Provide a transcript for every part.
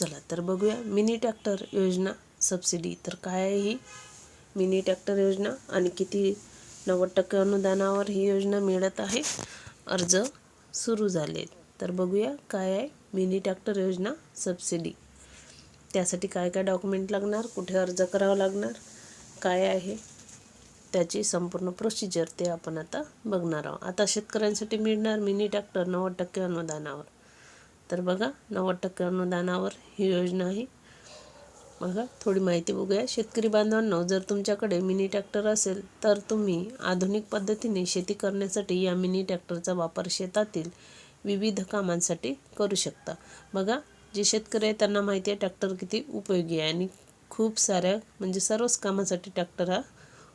चला तर बघूया. मिनी ट्रॅक्टर योजना सबसिडी तर काय आहे ही? मिनी ट्रॅक्टर योजना आणि किती नव्वद टक्के अनुदानावर ही योजना मिळत आहे? अर्ज सुरू झाले. तर बघूया काय आहे मिनी ट्रॅक्टर योजना सबसिडी. त्यासाठी काय काय डॉक्युमेंट लागणार? कुठे अर्ज करावा लागणार? काय आहे? त्याची संपूर्ण प्रोसिजर ते आपण आता बघणार आहोत. आता शेतकऱ्यांसाठी मिळणार मिनी ट्रॅक्टर नव्वद टक्के अनुदानावर. तर बघा नव्वद टक्के अनुदानावर ही योजना आहे. बघा थोडी माहिती बघूया. शेतकरी बांधवांनो जर तुमच्याकडे मिनी ट्रॅक्टर असेल तर तुम्ही आधुनिक पद्धतीने शेती करण्यासाठी या मिनी ट्रॅक्टरचा वापर शेतातील विविध कामांसाठी करू शकता. बघा जे शेतकरी आहे त्यांना माहिती आहे ट्रॅक्टर किती उपयोगी आहे आणि खूप साऱ्या म्हणजे सर्वच कामासाठी ट्रॅक्टर हा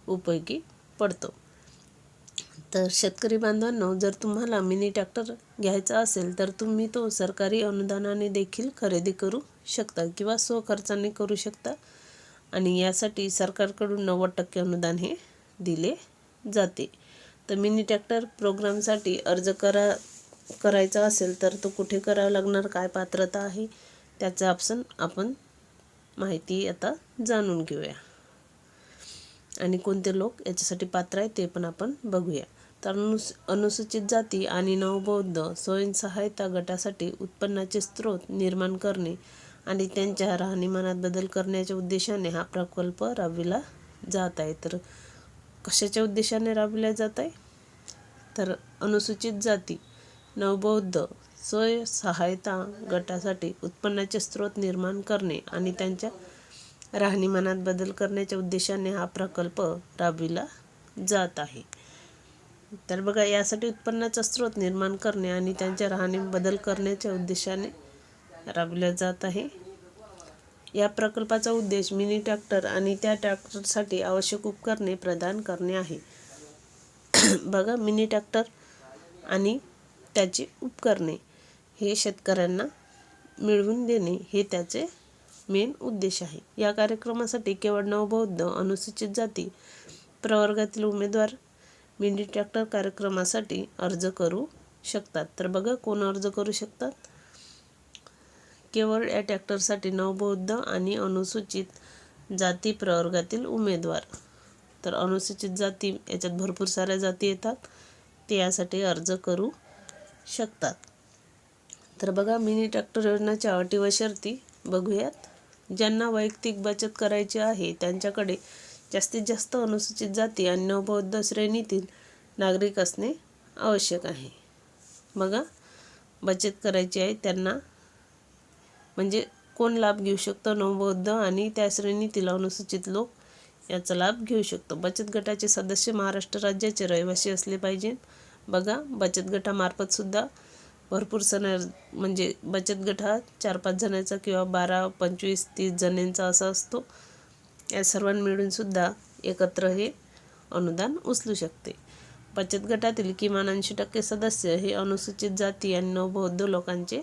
उपयोगी पडतो. तर शेतकरी बांधवांनो जर तुम्हाला मिनी ट्रॅक्टर घ्यायचा असेल तर तुम्ही तो सरकारी अनुदानाने देखील खरेदी करू शकता किंवा स्वखर्चाने करू शकता. आणि यासाठी सरकारकडून नव्वद टक्के अनुदान हे दिले जाते. तर मिनी ट्रॅक्टर प्रोग्रामसाठी अर्ज करा करायचा असेल तर तो कुठे करावा लागणार काय पात्रता आहे त्याचा ऑप्शन आपण माहिती आता जाणून घेऊया. आणि कोणते लोक याच्यासाठी पात्र आहे ते पण आपण बघूया. तर अनुस अनुसूचित जाती आणि नवबौद्ध स्वयंसहायता गटासाठी उत्पन्नाचे स्रोत निर्माण करणे आणि त्यांच्या राहणीमानात बदल करण्याच्या उद्देशाने हा प्रकल्प राबविला जात आहे. तर कशाच्या उद्देशाने राबविला जात आहे? तर अनुसूचित जाती नवबौद्ध स्वयंसहायता गटासाठी उत्पन्नाचे स्रोत निर्माण करणे आणि त्यांच्या राहणीमानात बदल करण्याच्या उद्देशाने हा प्रकल्प राबविला जात आहे. तर बघा यासाठी उत्पन्नाचा स्रोत निर्माण करणे आणि त्यांच्या राहणे बदल करण्याच्या उद्देशाने राबवल्या जात आहे. या प्रकल्पाचा उद्देश मिनी ट्रॅक्टर आणि त्या ट्रॅक्टरसाठी आवश्यक उपकरणे प्रदान करणे आहे. बघा मिनी ट्रॅक्टर आणि त्याची उपकरणे हे शेतकऱ्यांना मिळवून देणे हे त्याचे मेन उद्देश आहे. या कार्यक्रमासाठी केवळ नवबौद्ध अनुसूचित जाती प्रवर्गातील उमेदवार मिनी ट्रॅक्टर कार्यक्रमासाठी अर्ज करू शकतात. तर बघा कोण अर्ज करू शकतात? केवळ या ट्रॅक्टरसाठी नवबौद्ध आणि अनुसूचित जाती प्रवर्गातील उमेदवार. तर अनुसूचित जाती याच्यात भरपूर साऱ्या जाती येतात. ते यासाठी अर्ज करू शकतात. तर बघा मिनी ट्रॅक्टर योजनाच्या अटी व शर्ती बघूयात. ज्यांना वैयक्तिक बचत करायची आहे त्यांच्याकडे जास्तीत जास्त अनुसूचित जाती आणि नवबौद्ध श्रेणीतील नागरिक असणे आवश्यक आहे. बघा बचत करायची आहे त्यांना. म्हणजे कोण लाभ घेऊ शकतो? नवबौद्ध आणि त्या श्रेणीतील अनुसूचित लोक याचा लाभ घेऊ शकतो. बचत गटाचे सदस्य महाराष्ट्र राज्याचे रहिवासी असले पाहिजे. बघा बचत गटामार्फतसुद्धा भरपूर सण म्हणजे बचत गट हा चार पाच जणांचा किंवा बारा पंचवीस तीस जणांचा असा असतो. या सर्वांना मिळूनसुद्धा एकत्र हे अनुदान उचलू शकते. बचत गटातील किमान ऐंशी टक्के सदस्य हे अनुसूचित जाती आणि नवबौद्ध लोकांचे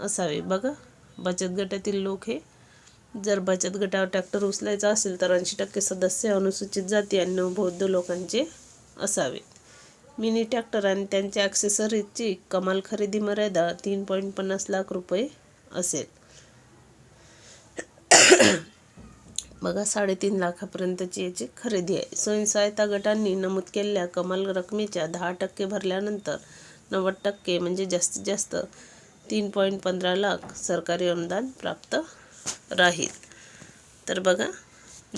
असावे. बघा बचत गटातील लोक हे जर बचत गटावर ट्रॅक्टर उचलायचा असेल तर ऐंशी टक्के सदस्य अनुसूचित जाती आणि नवबौद्ध लोकांचे असावे. मिनी ट्रॅक्टर आणि त्यांच्या ॲक्सेसरीजची कमाल खरेदी मर्यादा तीन पॉईंट पन्नास लाख रुपये असेल. बघा साडेतीन लाखापर्यंतची याची खरेदी आहे. स्वयंसहायता गटांनी नमूद केलेल्या कमाल रकमेच्या दहा टक्के भरल्यानंतर नव्वद टक्के म्हणजे जास्तीत जास्त तीन पॉईंट पंधरा लाख सरकारी अनुदान प्राप्त राहील. तर बघा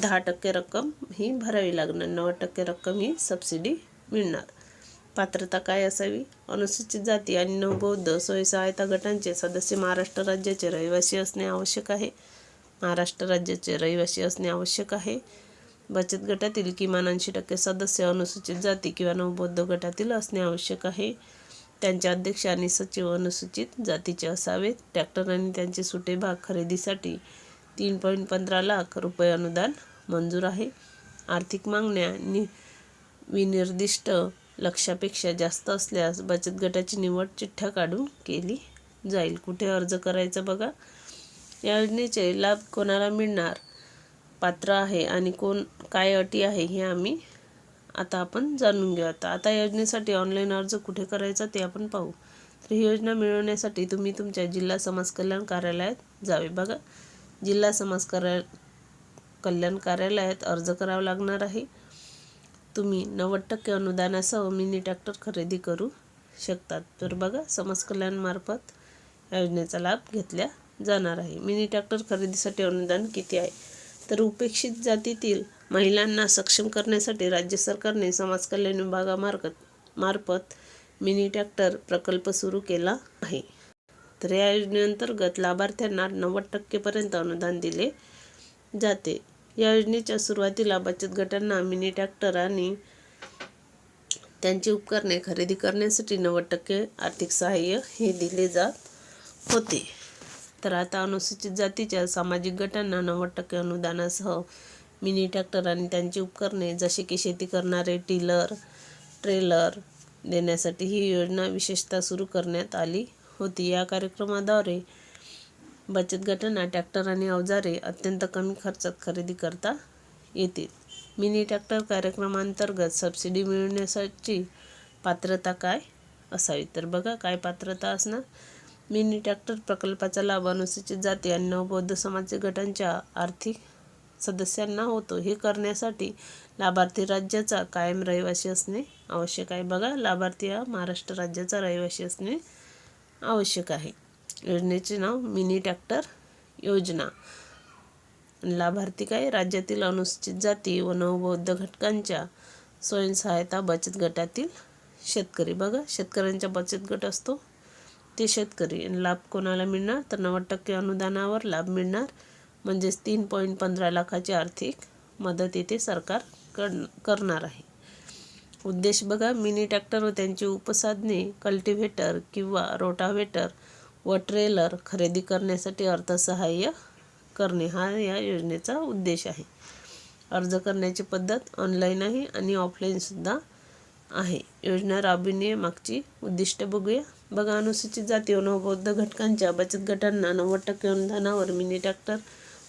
दहा टक्के रक्कम ही भरावी लागणार नव्वद टक्के रक्कम ही सबसिडी मिळणार. पात्रता काय असावी? अनुसूचित जाती आणि नवबौद्ध स्वयंसहायता गटांचे सदस्य महाराष्ट्र राज्याचे रहिवासी असणे आवश्यक आहे. महाराष्ट्र राज्याचे रहिवासी असणे आवश्यक आहे. बचत गटातील किमान ऐंशी टक्के सदस्य अनुसूचित जाती किंवा नवबौद्ध गटातील असणे आवश्यक आहे. त्यांचे अध्यक्ष आणि सचिव अनुसूचित जातीचे असावेत. ट्रॅक्टर आणि त्यांचे सुटे भाग खरेदीसाठी तीन पॉईंट पंधरा लाख रुपये अनुदान मंजूर आहे. आर्थिक मागण्या नि विनिर्दिष्ट लक्षापेक्षा जास्त असल्यास बचत गटाची निवड चिठ्ठ्या काढून केली जाईल. कुठे अर्ज करायचा बघा. या योजनेचे लाभ कोणाला मिळणार? पात्र आहे आणि कोण काय अटी आहे हे आम्ही आता आपण जाणून घेऊ. आता आता योजनेसाठी ऑनलाईन अर्ज कुठे करायचा ते आपण पाहू. तर ही योजना मिळवण्यासाठी तुम्ही तुमच्या जिल्हा समाज कल्याण कार्यालयात जावे. बघा जिल्हा समाज कार्या कल्याण कार्यालयात अर्ज करावा लागणार आहे. तुम्ही नव्वद टक्के अनुदानासह मिनी ट्रॅक्टर खरेदी करू शकतात. तर बघा समाज कल्याणमार्फत योजनेचा लाभ घेतला जाणार आहे. मिनी ट्रॅक्टर खरेदीसाठी अनुदान किती आहे? तर उपेक्षित जातीतील महिलांना सक्षम करण्यासाठी राज्य सरकारने समाज कल्याण विभागामार्फत मार्फत मिनी ट्रॅक्टर प्रकल्प सुरू केला आहे. तर या योजनेअंतर्गत लाभार्थ्यांना नव्वद टक्केपर्यंत अनुदान दिले जाते. या योजनेच्या सुरुवातीला बचत गटांना मिनी ट्रॅक्टर आणि त्यांची उपकरणे खरेदी करण्यासाठी नव्वद टक्के आर्थिक सहाय्य हे दिले जात होते. तर आता अनुसूचित जातीच्या सामाजिक गटांना नव्वद टक्के अनुदानासह मिनी ट्रॅक्टर आणि त्यांची उपकरणे जसे की शेती करणारे टिलर ट्रेलर देण्यासाठी ही योजना विशेषतः सुरू करण्यात आली होती. या कार्यक्रमाद्वारे बचत गटांना ट्रॅक्टर आणि अवजारे अत्यंत कमी खर्चात खरेदी करता येतील. मिनी ट्रॅक्टर कार्यक्रमांतर्गत सबसिडी मिळवण्यासाठी पात्रता काय असावी? तर बघा काय पात्रता असणार? मिनी ट्रॅक्टर प्रकल्पाचा लाभ अनुसूचित जाती आणि नवबौद्ध समाज गटांच्या आर्थिक सदस्यांना होतो. हे करण्यासाठी लाभार्थी राज्याचा कायम रहिवासी असणे आवश्यक आहे. बघा लाभार्थी हा महाराष्ट्र राज्याचा रहिवासी असणे आवश्यक आहे. योजनेचे नाव मिनी ट्रॅक्टर योजना. लाभार्थी काय? राज्यातील अनुसूचित जाती व नवबौद्ध घटकांच्या स्वयंसहायता बचत गटातील शेतकरी. बघा शेतकऱ्यांचा बचत गट असतो. ते शेतकरी. आणि लाभ कोणाला मिळणार? तर नव्वद टक्के अनुदानावर लाभ मिळणार. म्हणजेच तीन पॉईंट पंधरा लाखाची आर्थिक मदत येथे सरकार कर करणार आहे. उद्देश बघा मिनी ट्रॅक्टर व त्यांची उपसाधने कल्टिव्हेटर किंवा रोटाव्हेटर व ट्रेलर खरेदी करण्यासाठी अर्थसहाय्य करणे हा या योजनेचा उद्देश आहे. अर्ज करण्याची पद्धत ऑनलाईन आहे आणि ऑफलाईनसुद्धा आहे. योजना राबविण्यामागची उद्दिष्ट बघूया. बघा अनुसूचित जाती व नवबौद्ध घटकांच्या बचत गटांना नव्वद टक्के अनुदानावर मिनी ट्रॅक्टर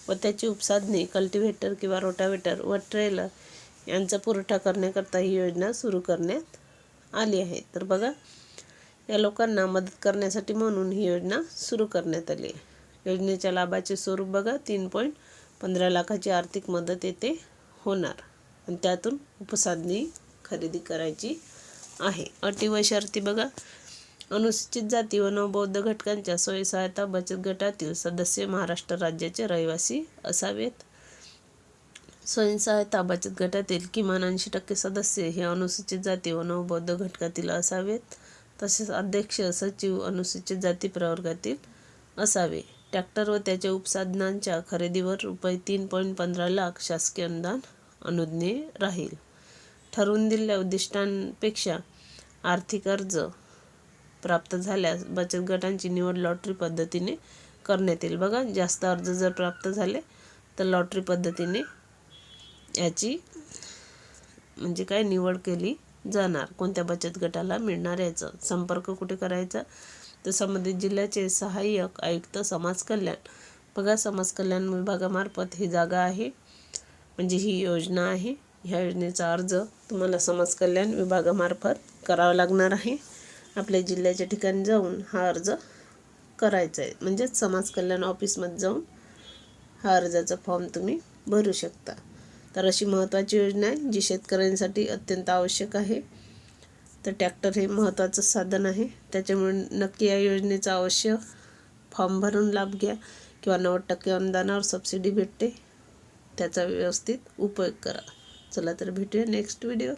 व त्याची उपसाधने कल्टिव्हेटर किंवा रोटावेटर व ट्रेलर यांचा पुरवठा करण्याकरता ही योजना सुरू करण्यात आली आहे. तर बघा या लोकांना मदत करण्यासाठी म्हणून ही योजना सुरू करण्यात आली आहे. योजनेच्या लाभाचे स्वरूप बघा तीन पॉईंट पंधरा लाखाची आर्थिक मदत येथे होणार. आणि त्यातून उपसाधने खरेदी करायची आहे. अटी व शर्ती बघा. अनुसूचित जाती व नवबौद्ध घटकांच्या स्वयंसहायता बचत गटातील सदस्य महाराष्ट्र राज्याचे रहिवासी असावेत. स्वयंसहायता बचत गटातील किमान ऐंशी टक्के सदस्य हे अनुसूचित जाती व नवबौद्ध घटकातील असावेत. तसेच अध्यक्ष सचिव अनुसूचित जाती प्रवर्गातील असावे. ट्रॅक्टर व त्याच्या उपसाधनांच्या खरेदीवर रुपये तीन पॉईंट पंधरा लाख शासकीय अनुदान अनुज्ञे राहील. ठरवून दिलेल्या उद्दिष्टांपेक्षा आर्थिक अर्ज प्राप्त झाल्यास बचत गटांची निवड लॉटरी पद्धतीने करण्यात येईल. बघा जास्त अर्ज जर प्राप्त झाले तर लॉटरी पद्धतीने याची म्हणजे काय निवड केली जाणार. कोणत्या बचत गटाला मिळणार याचं संपर्क कुठे करायचा? तर संबंधित जिल्ह्याचे सहाय्यक आयुक्त समाज कल्याण. बघा समाज कल्याण विभागामार्फत ही जागा आहे. म्हणजे ही योजना आहे. ह्या योजनेचा अर्ज तुम्हाला समाज कल्याण विभागामार्फत करावा लागणार आहे. आपल्या जिल्ह्याच्या ठिकाणी जाऊन हा अर्ज करायचा आहे. म्हणजेच समाज कल्याण ऑफिसमध्ये जाऊन हा अर्जाचा फॉर्म तुम्ही भरू शकता. तर अशी महत्त्वाची योजना आहे जी शेतकऱ्यांसाठी अत्यंत आवश्यक आहे. तर ट्रॅक्टर हे महत्त्वाचं साधन आहे. त्याच्यामुळे नक्की या योजनेचा अवश्य फॉर्म भरून लाभ घ्या किंवा नव्वद टक्के अनुदानावर सबसिडी भेटते. त्याचा व्यवस्थित उपयोग करा. चला तर भेटूया नेक्स्ट व्हिडिओ